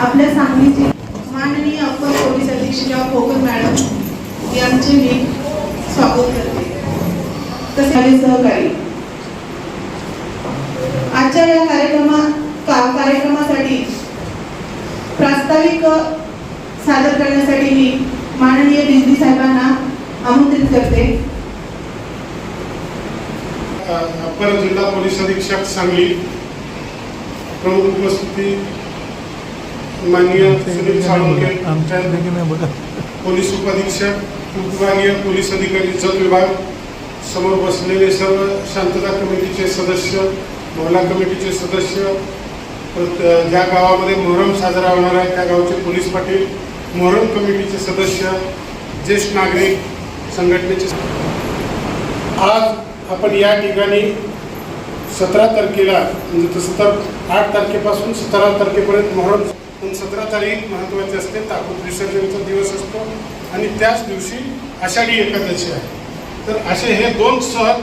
आपल्या सांगलीचे माननीय अप्पर पोलीस अधीक्षिका कोकण मॅडम यांचे मी स्वागत करते. तसे माझे सहकारी. आजच्या या कार्यक्रमा का- कार्यक्रमासाठी प्रास्ताविक सादर करण्यासाठी मी माननीय डिजनी साहेबांना आमंत्रित करते. अप्पर जिल्हा पोलीस अधीक्षक सांगली प्रमुख उपस्थिती माननीय सुनील साळुंके पोलीस उपअधीक्षक उपविभागीय पोलीस अधिकारी जत विभाग समोर बसलेले सर्व शांतता कमिटीचे सदस्य महिला कमिटीचे सदस्य ज्या गावामध्ये मोहरम साजरा होणार आहे त्या गावचे पोलीस पाटील मोहरम कमिटीचे सदस्य ज्येष्ठ नागरिक संघटनेचे आज आपण या ठिकाणी सतरा तारखेला म्हणजे तसं तर आठ तारखेपासून सतरा तारखेपर्यंत मोहरम पण सतरा तारीख महत्त्वाची असते ताकूत विसर्जनचा दिवस असतो आणि त्याच दिवशी आषाढी एकादशी आहे. तर असे हे दोन सण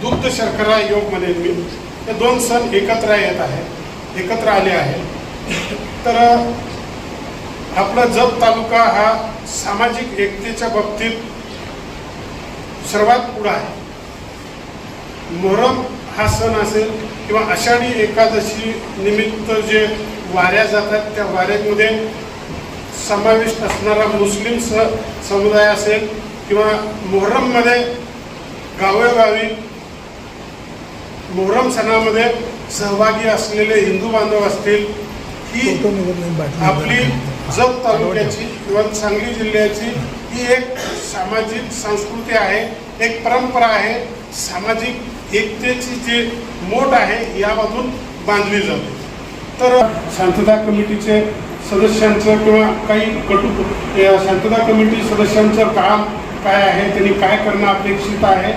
दुग्ध शर्करा योग म्हणेन मी. हे दोन सण एकत्र येत आहे एकत्र आले आहे. तर आपला जत तालुका हा सामाजिक एकतेच्या बाबतीत सर्वात पुढं आहे. मोहरम हा सण असेल किंवा आषाढी एकादशी निमित्त जे वाऱ्या जातात. त्या वाऱ्यामध्ये समाविष्ट असणारा मुस्लिम स समुदाय असेल किंवा मोहरममध्ये गावोगावी मोहरम सणामध्ये सहभागी असलेले हिंदू बांधव असतील ही आपली जत तालुक्याची किंवा सांगली जिल्ह्याची ही एक सामाजिक संस्कृती आहे एक परंपरा आहे. सामाजिक एकतेची जी मोठ आहे यामधून बांधली जाते. तर शांतता कमिटीचे सदस्यांचं किंवा काही कटू शांतता कमिटी सदस्यांचं काम काय आहे त्यांनी काय करणं अपेक्षित आहे?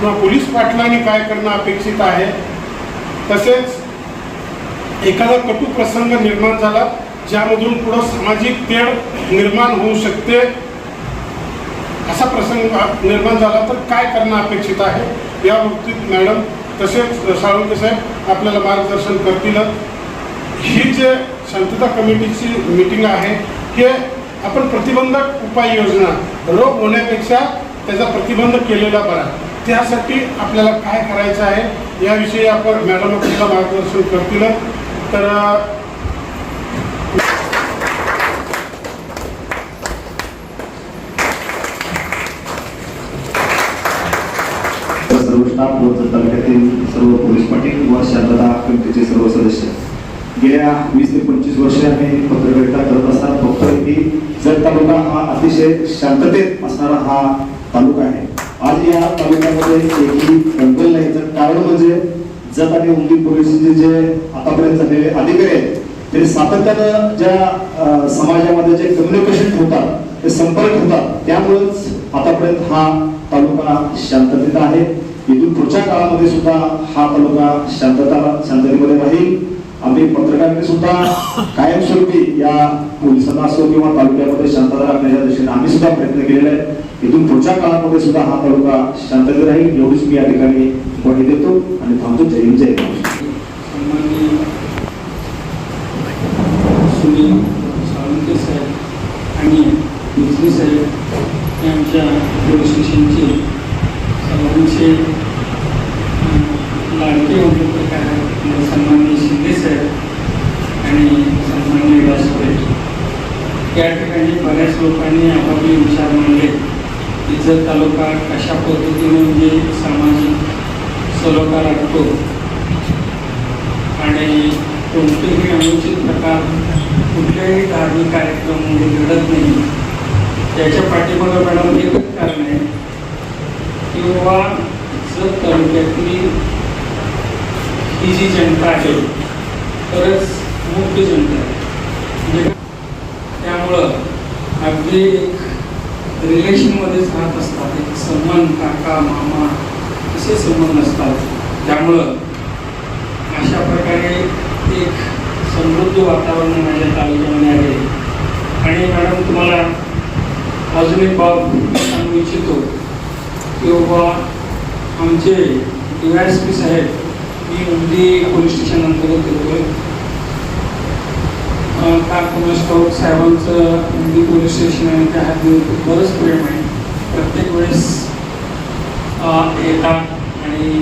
किंवा पोलीस पाटलांनी काय करणं अपेक्षित आहे? तसेच एखादा कटू प्रसंग निर्माण झाला ज्यामधून पुढं सामाजिक तेढ निर्माण होऊ शकते असा प्रसंग निर्माण झाला तर काय करणं अपेक्षित आहे? या बाबतीत मॅडम तसेच साळुंके साहेब आपल्याला मार्गदर्शन करतीलच ही जे शांतता कमिटीची मीटिंग आहे हे आपण प्रतिबंधक उपाययोजना रोग होण्यापेक्षा त्याचा प्रतिबंध केलेला बरा. त्यासाठी आपल्याला काय करायचं आहे याविषयी आपण मॅडम आपल्याला मार्गदर्शन करतीलच तर सर्व स्टाफ व तालुक्यातील सर्व पोलीस पाटील व शांतता कमिटीचे सर्व सदस्य. गेल्या वीस ते पंचवीस वर्षे आम्ही पत्रकारिता करत असताना बघतोय की जत तालुका हा अतिशय शांततेत असणारा हा तालुका आहे. आज या तालुक्यामध्ये एकही कंट्रोल नाही. तर कारण म्हणजे जत आणि उमदी पोलिसचे जे आतापर्यंत झालेले अधिकारी आहेत ते सातत्यानं ज्या समाजामध्ये जे कम्युनिकेशन होतात ते संपर्क होतात त्यामुळेच आतापर्यंत हा तालुका शांततेत आहे. इथून पुढच्या काळामध्ये सुद्धा हा तालुका शांतता शांततेमध्ये राहील. आम्ही पत्रकारांनी सुद्धा कायमस्वरूपी या पोलिसांना असो किंवा तालुक्यामध्ये शांतता राखण्याच्या दिशेने आम्ही सुद्धा प्रयत्न केलेला आहे इथून पुढच्या काळामध्ये सुद्धा हा तालुका शांततेत राहील एवढीच मी या ठिकाणी ग्वाही देतो आणि थांबतो. जय हिंद जय सुनील साहेब आणि साहेब आमच्या पोलीस स्टेशनचे सर्वांचे लाडके उपप्रकार आहेत म्हणजे सन्मान्य शिंदे साहेब आणि सन्मान्य व्यासपीठ या ठिकाणी बऱ्याच लोकांनी आपापले विचार मांडले. की तालुका कशा पद्धतीने म्हणजे सामाजिक सलोखा राखतो आणि कोणतेही अनुचित प्रकार कुठल्याही धार्मिक कार्यक्रम म्हणजे घडत नाही. त्याच्या पाठीमागं मॅडम एकच कारण आहे. किंवा जर तालुक्यातली ही जी जनता आहे तरच मुक्त जनता आहे. म्हणजे त्यामुळं अगदी एक रिलेशनमध्येच राहत असतात एक संबंध काका मामा असे संबंध असतात. त्यामुळं अशा प्रकारे एक समृद्ध वातावरण माझ्या तालुक्यामध्ये आहे. आणि मॅडम तुम्हाला अजून एक बाब सांगू इच्छितो. किंवा आमचे डी वाय एस पी साहेब मी उमदी पोलीस स्टेशन अंतर्गत येतोय. अं, का कुणास ठाऊक साहेबांचं उमदी पोलीस स्टेशन आहे त्या हद्दीवर बरंच प्रेम आहे. प्रत्येक वेळेस येतात आणि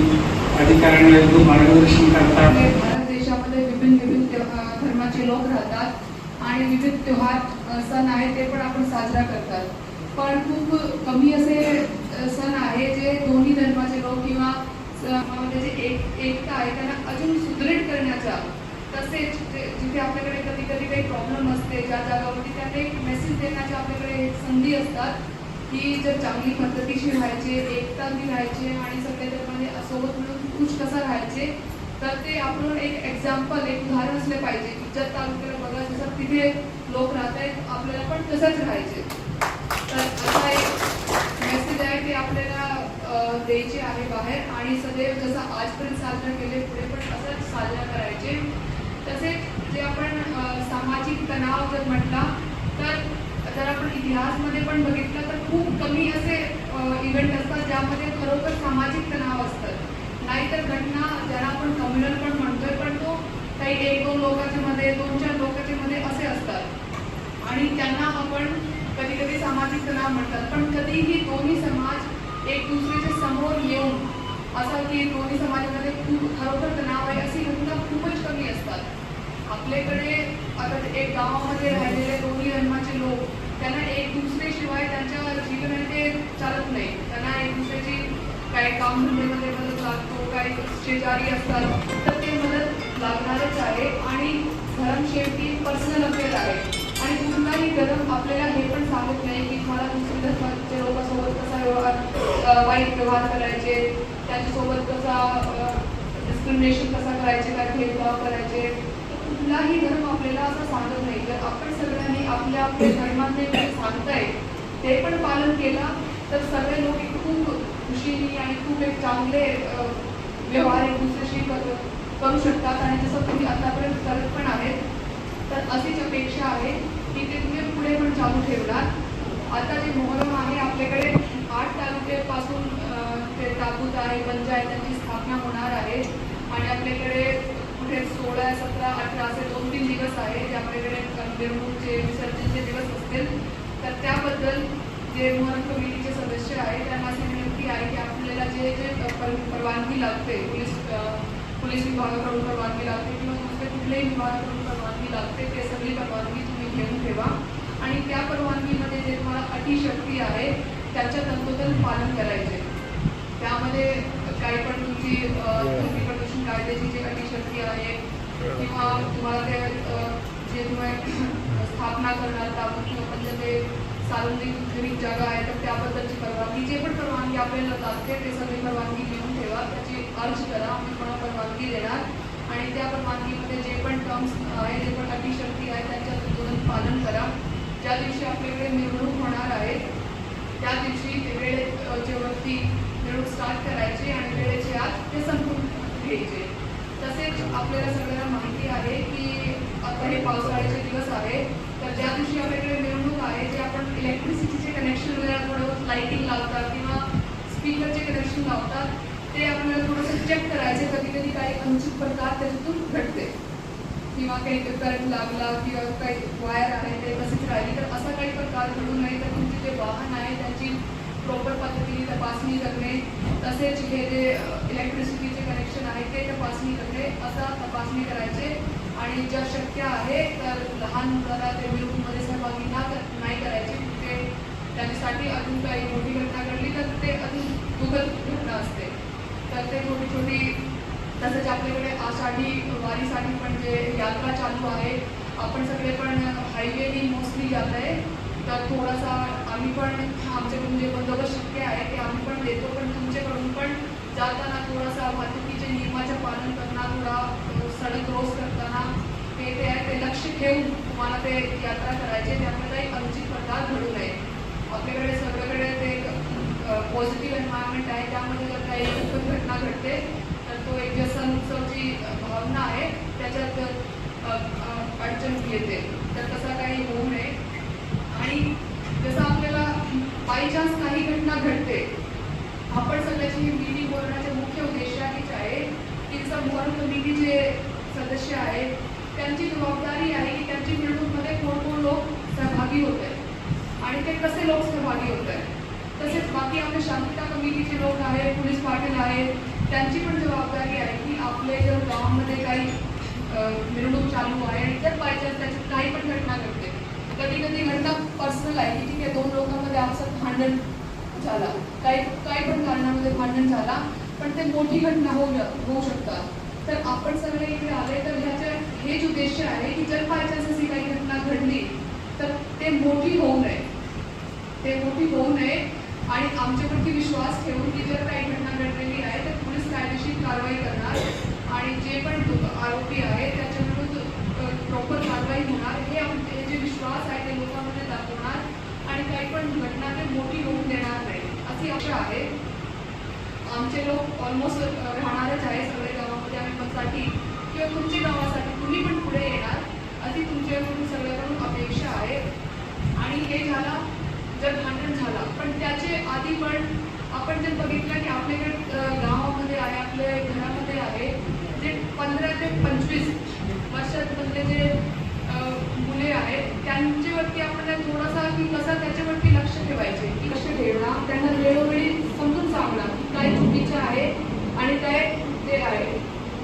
अधिकाऱ्यांना एकदम मार्गदर्शन करतात. म्हणजे भारत देशामध्ये विभिन्न विविध धर्माचे लोक राहतात आणि विविध त्योहार सण आहेत ते पण आपण साजरा करतात. पण खूप कमी असे सण आहे जे दोन्ही धर्माचे लोक किंवा समाजामध्ये जे एक एकता आहे त्यांना अजून सुदृढ करण्याचा तसेच जिथे आपल्याकडे कधी कधी काही प्रॉब्लेम असते ज्या जागावरती त्यात एक मेसेज देण्याच्या आपल्याकडे एक संधी असतात की जर चांगली पद्धतीशी राहायचे एकतांनी राहायचे आणि सगळे धर्माने सोबत मिळून खुश कसा राहायचे तर ते आपण एक एक्झाम्पल एक उदाहरण असले पाहिजे. की जर तालुक्याला बघा जसं तिथे लोक राहत आहेत आपल्याला पण तसंच राहायचे. तर असा एक मेसेज आहे ते आपल्याला द्यायचे आहे बाहेर आणि सदैव जसं आजपर्यंत साजरा केले पुढे पण असंच साजरा करायचे. तसेच जे आपण सामाजिक तणाव जर म्हटला तर जर आपण इतिहासमध्ये पण बघितलं तर खूप कमी असे इव्हेंट असतात ज्यामध्ये खरोखर सामाजिक तणाव असतात. नाहीतर घटना ज्याला आपण कम्युनल पण म्हणतोय पण तो काही एक दोन लोकांच्या मध्ये दोन चार लोक मध्ये असे असतात आणि त्यांना आपण कधी कधी सामाजिक तणाव म्हणतात. पण कधीही दोन्ही समाज एक दुसऱ्याच्या समोर येऊन असं की दोन्ही समाजामध्ये खूप खरोखर तणाव आहे अशी घटना खूपच कमी असतात. आपल्याकडे आता एक गावामध्ये राहिलेले दोन्ही धर्माचे लोक त्यांना एक दुसऱ्याशिवाय त्यांच्या जीवन ते चालत नाही. त्यांना एक दुसऱ्याची काय कामधंद्यामध्ये मदत लागतो काही शेजारी असतात तर ते मदत लागणारच आहे. आणि धर्म शेवटी पर्सनल अफेअर आहे. आणि कुठलाही धर्म आपल्याला हे पण सांगत नाही की तुम्हाला दुसऱ्या धर्माच्या लोकांसोबत कसा व्यवहार वाईट व्यवहार करायचे त्यांच्यासोबत कसा डिस्क्रिमिनेशन कसा करायचे काय भेदभाव करायचे कुठलाही धर्म आपल्याला असं सांगत नाही. तर आपण सगळ्यांनी आपल्या आपल्या धर्मातले जे सांगताय ते पण पालन केलं तर सगळे लोक एक खूप खुशीने आणि खूप एक चांगले व्यवहार एक दुसऱ्याशी करू शकतात. आणि जसं तुम्ही आतापर्यंत करत पण आहेत तर अशीच अपेक्षा आहे की ते तुम्ही पुढे पण चालू ठेवणार. आता जे मोहरम आहे आपल्याकडे आठ तालुक्यापासून ते ताबूत आहे पंचायतांची स्थापना होणार आहे. आणि आपल्याकडे कुठे सोळा सतरा अठरा असे दोन तीन दिवस आहे जे आपल्याकडे मिरवणूकचे विसर्जनचे दिवस असतील. तर त्याबद्दल जे मोहरम कमिटीचे सदस्य आहे त्यांना अशी विनंती आहे की आपल्याला जे जे परवानगी लागते पोलीस पोलीस विभागाकडून परवानगी लागते किंवा दुसऱ्या कुठल्याही विभागाकडून परवानगी लागते ते सगळी परवानगी तुम्ही घेऊन ठेवा. आणि त्या परवानगीमध्ये जे तुम्हाला अटी शक्ती आहे त्याच्या तंतोतंत पालन करायचे. त्यामध्ये काही पण तुमची अ, प्रदूषण कायद्याची जी अतिशक्ती आहे किंवा तुम्हाला ते जे तुम्ही स्थापना करणार ताबूत किंवा म्हणजे ते सार्वजनिक जागा आहे तर त्याबद्दलची परवानगी जे पण परवानगी आपल्याला लागते ते सगळी परवानगी घेऊन ठेवा. त्याची अर्ज करा आम्ही कोणा परवानगी देणार. आणि त्या परवानगीमध्ये जे पण टर्म्स आहे जे पण अटी शक्ती आहे त्यांच्या तुरंत पालन करा. ज्या दिवशी आपल्याकडे निवडणूक होणार आहे त्या दिवशी ते वेळेच्या वरती स्टार्ट करायची आणि वेळेच्या आत ते संपून घ्यायचे. तसेच आपल्याला सगळ्यांना माहिती आहे की आता हे पावसाळ्याचे दिवस आहे तर ज्या दिवशी आपल्याकडे निवडणूक आहे जे आपण इलेक्ट्रिसिटीचे कनेक्शन वगैरे थोडं लाईटिंग लावतात किंवा स्पीकरचे कनेक्शन लावतात ते आपल्याला थोडंसं चेक करायचे. कधी कधी काही अनुचित प्रकार त्याच्यातून घडते. किंवा काही करंट लागला किंवा काही वायर आहे ते तसेच राहिली. तर असा काही प्रकार घडू नये. तर तुमचे जे वाहन आहे त्याची प्रॉपर पद्धतीने तपासणी करणे तसेच हे जे इलेक्ट्रिसिटीचे कनेक्शन आहे ते तपासणी करणे असा तपासणी करायचे. आणि ज्या शक्य आहे तर लहान मुलाला ते मिरवणूकमध्ये सहभागी ना नाही करायचे. ते त्यांच्यासाठी अजून काही मोठी घटना घडली तर ते अजून दुःखद घटना असते. तर ते छोटी छोटी तसंच आपल्याकडे आषाढी वारीसाठी पण जे यात्रा चालू आहे आपण सगळे पण हायवेनी मोस्टली जात आहे. तर थोडासा आम्ही पण आमच्याकडून जे बंदोबस्त शक्य आहे ते आम्ही पण देतो पण तुमच्याकडून पण जाताना थोडासा वाहतुकीच्या नियमाचे पालन करणं थोडा सडक क्रॉस करताना ते ते आहे ते लक्ष ठेवून तुम्हाला ते यात्रा करायचे त्यामुळे काही अनुचित प्रकार घडू नये. आपल्याकडे सगळीकडे ते पॉझिटिव्ह एन्व्हायरमेंट आहे. त्यामध्ये जर काही घटना घडते तो एक जे उत्सवची भावना आहे त्याच्यात अडचण येते. तर तसा काही होऊ नये. आणि जसं आपल्याला बाय चान्स काही घटना घडते आपण सगळ्याची ही मिटिंग बोलण्याचे मुख्य उद्देश हीच आहे की समोर कमिटीचे सदस्य आहेत त्यांची जबाबदारी आहे की त्यांची मिरवणूकमध्ये कोण कोण लोक सहभागी होत आहेत. आणि ते कसे लोक सहभागी होत आहेत. तसेच बाकी आपले शांतता कमिटीचे लोक आहेत पोलीस पाटील आहेत त्यांची पण काही मिरवणूक चालू आहे. आणि जर बायचान्स त्याची काही पण घटना घडते कधी कधी घटना पर्सनल आहे की ठीक आहे दोन लोकांमध्ये आपसात भांडण झाला. काही काही पण कारणामध्ये भांडण झाला पण ते मोठी घटना होऊ होऊ शकतात. तर आपण सगळे इथे आले तर ह्याचे हेच उद्देश आहे की जर बायचान्स अशी काही घटना घडली तर ते मोठी होऊ नये. ते मोठी होऊ नये आणि आमच्यावरती विश्वास ठेवून की जर काही घटना घडलेली आहे तर पोलीस कायदेशीर कारवाई करणार. आणि जे पण आरोपी आहेत त्याच्याविरुद्ध प्रॉपर कारवाई होणार हे आमचे जे विश्वास आहे ते लोकांमध्ये दाखवणार आणि काही पण घटना ते मोठी होऊन देणार नाही अशी आशा आहे. आमचे लोक ऑलमोस्ट राहणारच आहे सगळे गावामध्ये आम्ही पणसाठी किंवा तुमच्या गावासाठी तुम्ही पण पुढे येणार अशी तुमच्याकडून सगळ्याकडून अपेक्षा आहे. आणि हे झाला जर भांडण झाला पण त्याचे आधी पण आपण जर बघितलं की आपल्याकडे गावामध्ये आहे आपल्या घरामध्ये आहे जे पंधरा ते पंचवीस वर्षांमधले जे मुले आहेत त्यांच्यावरती आपण थोडासा की कसा त्याच्यावरती लक्ष ठेवायचे की लक्ष ठेवणार त्यांना वेळोवेळी समजून सांगणार की काय चुकीचं आहे आणि काय ते आहे.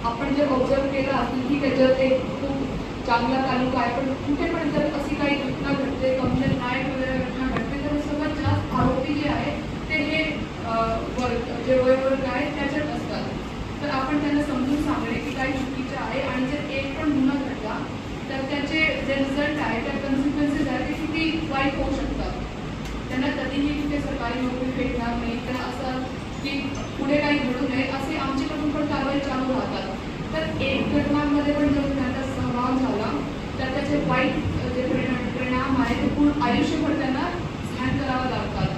आपण जे ऑब्झर्व केलं असेल की त्याच्यात एक खूप चांगला तालुका आहे पण कुठे पण जर अशी काही घटना घडते कमजोर नायक वगैरे घटना घडते तर सर्वात जास्त आरोपी जे आहे ते हे अं, वर्ग जे वयोवर्ग आहे त्याच्यात असतात तर आपण त्यांना समजून सांगणे की काही चुकीचं आहे आणि जर एक पण गुन्हा घडला तर त्याचे जे रिझल्ट आहे त्या कन्सिक्वेन्सेस आहे ते किती वाईट होऊ शकतात. त्यांना कधीही कुठे सरकारी नोकरी भेटणार नाही तर असं की पुढे काही घडू नये असे आमच्याकडून पण कारवाई चालू राहतात. तर एक घटनांमध्ये पण जर त्यांचा सहभाग झाला तर त्याचे वाईट जे परिणाम परिणाम आहे ते पूर्ण आयुष्यभर त्यांना सहन करावं लागतात.